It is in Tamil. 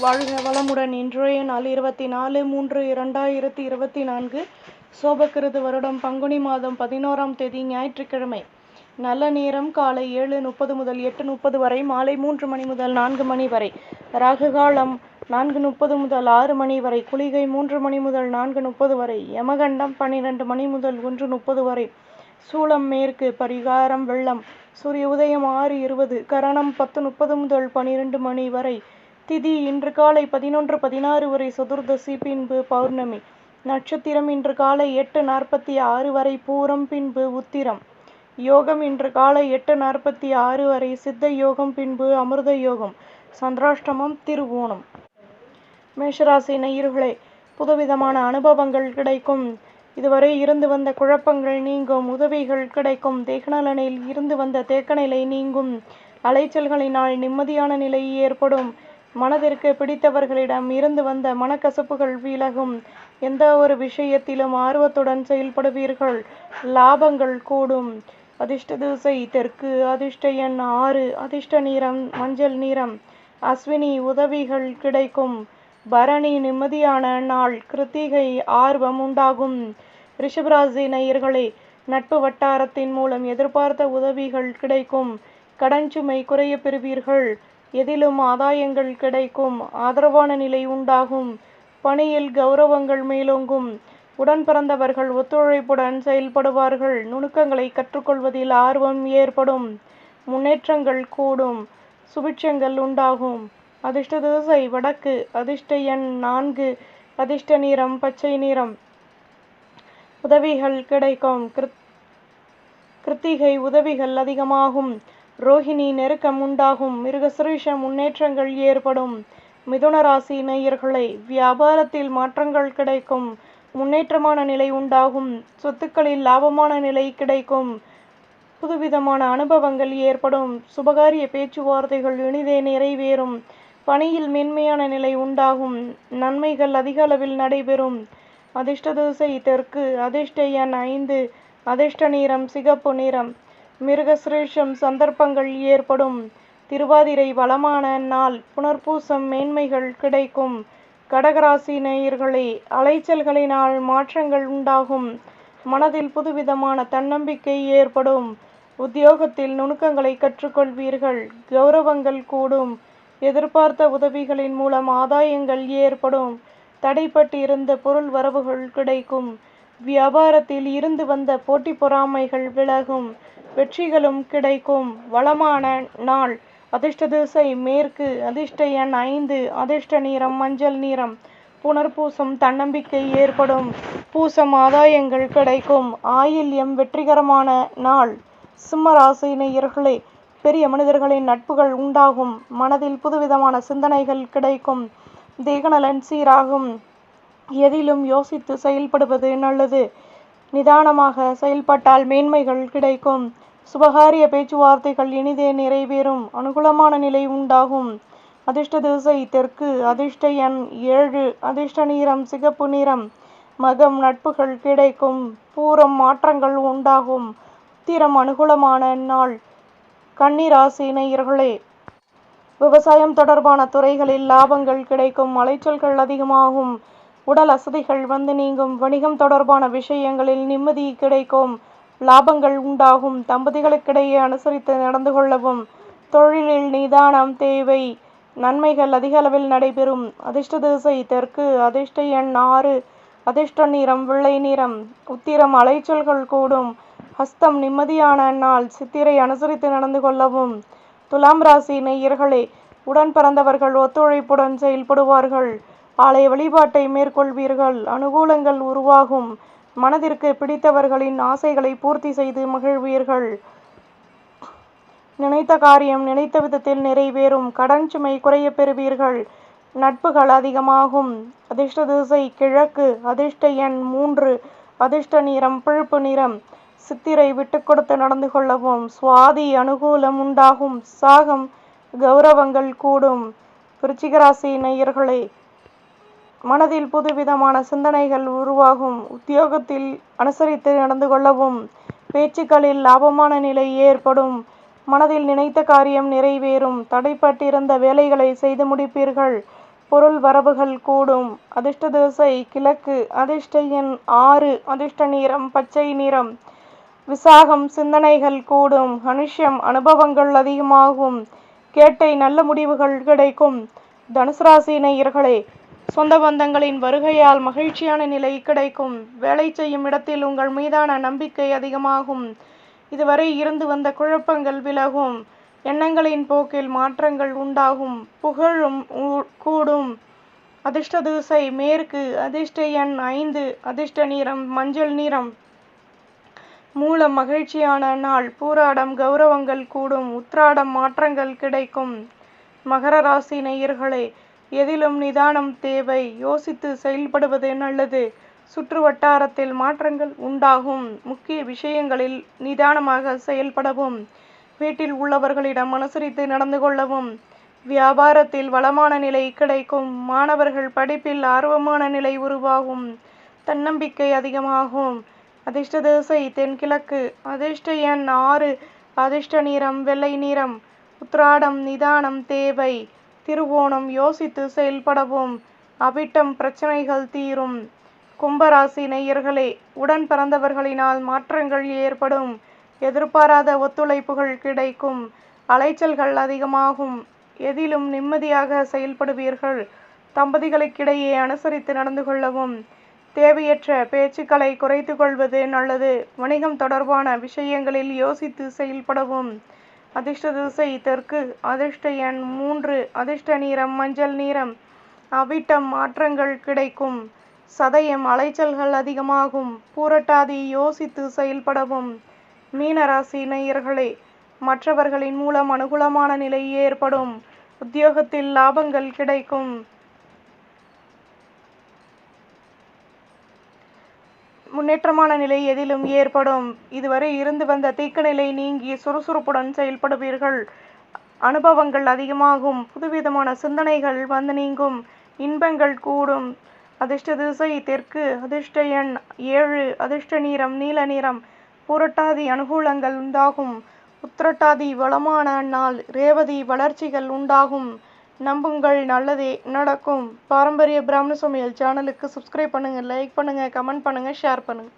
வாழ்க வளமுடன். இன்றைய நாள் இருபத்தி நாலு மூன்று இரண்டாயிரத்தி இருபத்தி நான்கு. சோபக்கிருது வருடம் பங்குனி மாதம் பதினோராம் தேதி ஞாயிற்றுக்கிழமை. நல்ல நேரம் காலை ஏழு முப்பது முதல் எட்டு முப்பது வரை மாலை மூன்று மணி முதல் நான்கு மணி வரை. ராகு காலம் நான்கு முப்பது முதல் ஆறு மணி வரை. குளிகை மூன்று மணி முதல் நான்கு முப்பது வரை. யமகண்டம் பன்னிரண்டு மணி முதல் ஒன்று முப்பது வரை. சூளம் மேற்கு பரிகாரம் வெள்ளம். சூரிய உதயம் ஆறு இருபது. கரணம் பத்து முப்பது முதல் பனிரெண்டு மணி வரை. திதி இன்று காலை பதினொன்று பதினாறு வரை சதுர்தசி பின்பு பௌர்ணமி. நட்சத்திரம் இன்று காலை எட்டு நாற்பத்தி ஆறு வரை பூரம் பின்பு உத்திரம். யோகம் இன்று காலை எட்டு நாற்பத்தி ஆறு வரை சித்த யோகம் பின்பு அமிர்த யோகம். சந்திராஷ்டமம் திருவோணம். மேஷராசி நேயர்களே புதுவிதமான அனுபவங்கள் கிடைக்கும். இதுவரை இருந்து வந்த குழப்பங்கள் நீங்கும் உதவிகள் கிடைக்கும். தேகநலனில் இருந்து வந்த தேக்கநிலை நீங்கும். அலைச்சல்களினால் நிம்மதியான நிலை ஏற்படும். மனதிற்கு பிடித்தவர்களிடம் இருந்து வந்த மனக்கசப்புகள் விலகும். எந்த ஒரு விஷயத்திலும் ஆர்வத்துடன் செயல்படுவீர்கள். லாபங்கள் கூடும். அதிர்ஷ்ட திசை தெற்கு அதிர்ஷ்ட எண் ஆறு அதிர்ஷ்ட நிறம் மஞ்சள் நிறம். அஸ்வினி உதவிகள் கிடைக்கும். பரணி நிம்மதியான நாள் கிருத்திகை ஆர்வம் உண்டாகும். ரிஷபராசி நேயர்களே நட்பு வட்டாரத்தின் மூலம் எதிர்பார்த்த உதவிகள் கிடைக்கும். கடன் சுமை குறைய பெறுவீர்கள். எதிலும் ஆதாயங்கள் கிடைக்கும் ஆதரவான நிலை உண்டாகும். பணியில் கௌரவங்கள் மேலோங்கும். உடன் பிறந்தவர்கள் ஒத்துழைப்புடன் செயல்படுவார்கள். நுணுக்கங்களை கற்றுக்கொள்வதில் ஆர்வம் ஏற்படும். முன்னேற்றங்கள் கூடும். சுபிட்சங்கள் உண்டாகும். அதிர்ஷ்ட திசை வடக்கு அதிர்ஷ்ட எண் நான்கு அதிர்ஷ்ட நிறம் பச்சை நிறம். உதவிகள் கிடைக்கும். கிருத் கிருத்திகை உதவிகள் அதிகமாகும். ரோஹிணி நெருக்கம் உண்டாகும் மிருகசுரீஷ முன்னேற்றங்கள் ஏற்படும். மிதுன ராசி நேயர்களை வியாபாரத்தில் மாற்றங்கள் கிடைக்கும். முன்னேற்றமான நிலை உண்டாகும். சொத்துக்களில் லாபமான நிலை கிடைக்கும். புதுவிதமான அனுபவங்கள் ஏற்படும். சுபகாரிய பேச்சுவார்த்தைகள் இனிதே நிறைவேறும். பணியில் மென்மையான நிலை உண்டாகும். நன்மைகள் அதிக அளவில் நடைபெறும். அதிர்ஷ்ட திசை தெற்கு அதிர்ஷ்ட எண் ஐந்து அதிர்ஷ்ட நிறம் சிகப்பு நிறம். மிருகசிரேஷம் சந்தர்ப்பங்கள் ஏற்படும். திருவாதிரை வளமான நாள் புனர்பூசம் மேன்மைகள் கிடைக்கும். கடகராசி நேயர்களே அலைச்சல்களினால் மாற்றங்கள் உண்டாகும். மனதில் புதுவிதமான தன்னம்பிக்கை ஏற்படும். உத்தியோகத்தில் நுணுக்கங்களை கற்றுக்கொள்வீர்கள். கௌரவங்கள் கூடும். எதிர்பார்த்த உதவிகளின் மூலம் ஆதாயங்கள் ஏற்படும். தடைப்பட்டு இருந்த பொருள் வரவுகள் கிடைக்கும். வியாபாரத்தில் இருந்து வந்த போட்டி பொறாமைகள் விலகும். வெற்றிகளும் கிடைக்கும். வளமான நாள். அதிர்ஷ்ட திசை மேற்கு. அதிர்ஷ்ட எண் ஐந்து. அதிர்ஷ்ட நிறம் மஞ்சள் நிறம். புனர்பூசம் தன்னம்பிக்கை ஏற்படும். பூசம் ஆதாயங்கள் கிடைக்கும். ஆயில்யம் வெற்றிகரமான நாள். சிம்ம ராசி நேயர்களே பெரிய மனிதர்களின் நட்புகள் உண்டாகும். மனதில் புதுவிதமான சிந்தனைகள் கிடைக்கும். தேகநலன் சீராகும். எதிலும் யோசித்து செயல்படுவது நல்லது. நிதானமாக செயல்பட்டால் மேன்மைகள் கிடைக்கும். சுபகாரிய பேச்சுவார்த்தைகள் இனிதே நிறைவேறும். அனுகூலமான நிலை உண்டாகும். அதிர்ஷ்ட திசை தெற்கு அதிர்ஷ்ட எண் ஏழு அதிர்ஷ்ட நிறம் சிகப்பு நிறம். மகம் நட்புகள் கிடைக்கும். பூரம் மாற்றங்கள் உண்டாகும். உத்திரம் அனுகூலமான நாள். கன்னிராசி நேயர்களே விவசாயம் தொடர்பான துறைகளில் லாபங்கள் கிடைக்கும். அலைச்சல்கள் அதிகமாகும். உடல் அசதிகள் வந்து நீங்கும். வணிகம் தொடர்பான விஷயங்களில் நிம்மதி கிடைக்கும். லாபங்கள் உண்டாகும். தம்பதிகளுக்கிடையே அனுசரித்து நடந்து கொள்ளவும். தொழிலில் நிதானம் தேவை. நன்மைகள் அதிக அளவில் நடைபெறும். அதிர்ஷ்ட திசை தெற்கு அதிர்ஷ்ட எண் ஆறு. அதிர்ஷ்ட நிறம் வெள்ளை நிறம். உத்திரம் அலைச்சல்கள் கூடும். ஹஸ்தம் நிம்மதியான நாள். சித்திரை அனுசரித்து நடந்து கொள்ளவும். துலாம் ராசி நேயர்களே உடன் பிறந்தவர்கள் ஒத்துழைப்புடன் செயல்படுவார்கள். ஆலய வழிபாட்டை மேற்கொள்வீர்கள். அனுகூலங்கள் உருவாகும். மனதிற்கு பிடித்தவர்களின் ஆசைகளை பூர்த்தி செய்து மகிழ்வீர்கள். நினைத்த காரியம் நினைத்த விதத்தில் நிறைவேறும். கடன் சுமை குறைய பெறுவீர்கள். நட்புகள் அதிகமாகும். அதிர்ஷ்ட திசை கிழக்கு. அதிர்ஷ்ட எண் மூன்று. அதிர்ஷ்ட நிறம் பழுப்பு நிறம். சித்திரை விட்டு கொடுத்து நடந்து கொள்ளவும். சுவாதி அனுகூலம் உண்டாகும். சாகம் கௌரவங்கள் கூடும். விருச்சிகராசி நேயர்களே மனதில் புதுவிதமான சிந்தனைகள் உருவாகும். உத்தியோகத்தில் அனுசரித்து நடந்து கொள்ளவும் பேச்சுக்களில் லாபமான நிலை ஏற்படும். மனதில் நினைத்த காரியம் நிறைவேறும். தடைப்பட்டிருந்த வேலைகளை செய்து முடிப்பீர்கள். பொருள் வரவுகள் கூடும். அதிர்ஷ்ட திசை கிழக்கு அதிர்ஷ்ட எண் ஆறு அதிர்ஷ்ட நிறம் பச்சை நிறம். விசாகம் சிந்தனைகள் கூடும். மனுஷம் அனுபவங்கள் அதிகமாகும். கேட்டை நல்ல முடிவுகள் கிடைக்கும். தனுசு ராசி நேயர்களே சொந்த பந்தங்களின் வருகையால் மகிழ்ச்சியான நிலை கிடைக்கும். வேலை செய்யும் இடத்தில் உங்கள் மீதான நம்பிக்கை அதிகமாகும். இதுவரை இருந்து வந்த குழப்பங்கள் விலகும். எண்ணங்களின் போக்கில் மாற்றங்கள் உண்டாகும். புகழும் கூடும். அதிர்ஷ்ட திசை மேற்கு அதிர்ஷ்ட எண் ஐந்து அதிர்ஷ்ட நிறம் மஞ்சள் நிறம். மூலம் மகிழ்ச்சியான நாள் பூராடம் கௌரவங்கள் கூடும் உத்ராடம் மாற்றங்கள் கிடைக்கும். மகர ராசி நேயர்களே எதிலும் நிதானம் தேவை. யோசித்து செயல்படுவது நல்லது. சுற்று வட்டாரத்தில் மாற்றங்கள் உண்டாகும். முக்கிய விஷயங்களில் நிதானமாக செயல்படவும். வீட்டில் உள்ளவர்களிடம் அனுசரித்து நடந்து கொள்ளவும். வியாபாரத்தில் வளமான நிலை கிடைக்கும். மாணவர்கள் படிப்பில் ஆர்வமான நிலை உருவாகும். தன்னம்பிக்கை அதிகமாகும். அதிர்ஷ்ட திசை தென்கிழக்கு. அதிர்ஷ்ட எண் ஆறு. அதிர்ஷ்ட நிறம் வெள்ளை நிறம். உத்ராடம் நிதானம் தேவை. திருவோணம் யோசித்து செயல்படவும். அவிட்டம் பிரச்சனைகள் தீரும். கும்பராசி நேயர்களே உடன் பிறந்தவர்களினால் மாற்றங்கள் ஏற்படும். எதிர்பாராத ஒத்துழைப்புகள் கிடைக்கும். அலைச்சல்கள் அதிகமாகும். எதிலும் நிம்மதியாக செயல்படுவீர்கள். தம்பதிகளுக்கிடையே அனுசரித்து நடந்து கொள்ளவும். தேவையற்ற பேச்சுக்களை குறைத்து கொள்வது நல்லது. வணிகம் தொடர்பான விஷயங்களில் யோசித்து செயல்படவும். அதிர்ஷ்ட திசை தெற்கு அதிர்ஷ்ட எண் மூன்று அதிர்ஷ்ட நிறம் மஞ்சள் நிறம். அவிட்டம் மாற்றங்கள் கிடைக்கும். சதயம் அலைச்சல்கள் அதிகமாகும். பூரட்டாதி யோசித்து செயல்படவும். மீனராசி நேயர்களே மற்றவர்களின் மூலம் அனுகூலமான நிலை ஏற்படும். உத்தியோகத்தில் லாபங்கள் கிடைக்கும். முன்னேற்றமான நிலை எதிலும் ஏற்படும். இதுவரை இருந்து வந்த தீக்க நிலை நீங்கி சுறுசுறுப்புடன் செயல்படுவீர்கள். அனுபவங்கள் அதிகமாகும். புதுவிதமான சிந்தனைகள் வந்து நீங்கும். இன்பங்கள் கூடும். அதிர்ஷ்ட திசை தெற்கு அதிர்ஷ்ட எண் ஏழு அதிர்ஷ்ட நிறம் நீல நிறம். புரட்டாதி அனுகூலங்கள் உண்டாகும். உத்திரட்டாதி வளமான நாள் ரேவதி வளர்ச்சிகள் உண்டாகும். நம்புங்கள் நல்லதே நடக்கும். பாரம்பரிய பிராமண சமையல் சேனலுக்கு சப்ஸ்கிரைப் பண்ணுங்கள் லைக் பண்ணுங்கள் கமெண்ட் பண்ணுங்கள் ஷேர் பண்ணுங்கள்